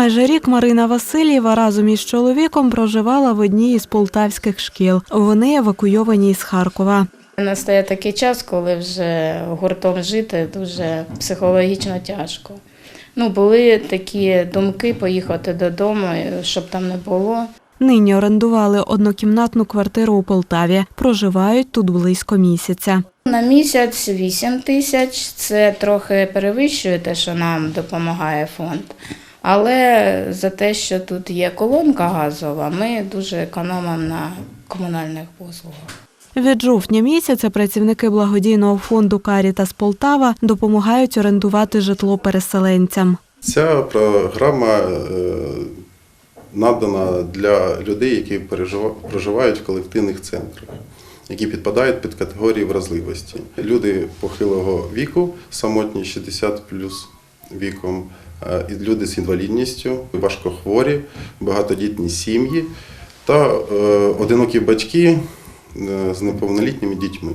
Майже рік Марина Васильєва разом із чоловіком проживала в одній із полтавських шкіл. Вони евакуйовані із Харкова. Настає такий час, коли вже гуртом жити дуже психологічно тяжко. Ну, були такі думки поїхати додому, щоб там не було. Нині орендували однокімнатну квартиру у Полтаві. Проживають тут близько місяця. На місяць 8 тисяч це трохи перевищує те, що нам допомагає фонд. Але за те, що тут є колонка газова, ми дуже економимо на комунальних послугах. Від жовтня місяця працівники благодійного фонду Карітас Полтава допомагають орендувати житло переселенцям. Ця програма е, надана для людей, які пережива- проживають в колективних центрах, які підпадають під категорії вразливості. Люди похилого віку, самотні 60 плюс віком, е, і люди з інвалідністю, важкохворі, багатодітні сім'ї та е, одинокі батьки е, з неповнолітніми дітьми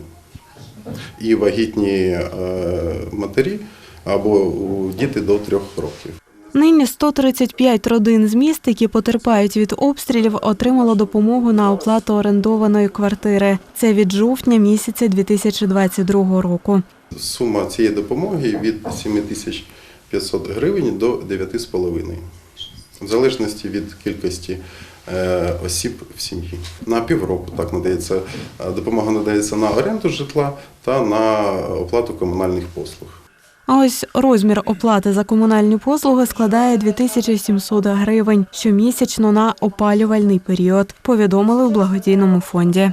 і вагітні матері або діти до трьох років. Нині 135 родин з міст, які потерпають від обстрілів, отримало допомогу на оплату орендованої квартири. Це від жовтня місяця 2022 року. Сума цієї допомоги від 7500 гривень до 9,5, в залежності від кількості е, осіб в сім'ї. На півроку так надається е, допомога надається на оренду житла та на оплату комунальних послуг. А ось розмір оплати за комунальні послуги складає 2700 гривень щомісячно на опалювальний період, повідомили в благодійному фонді.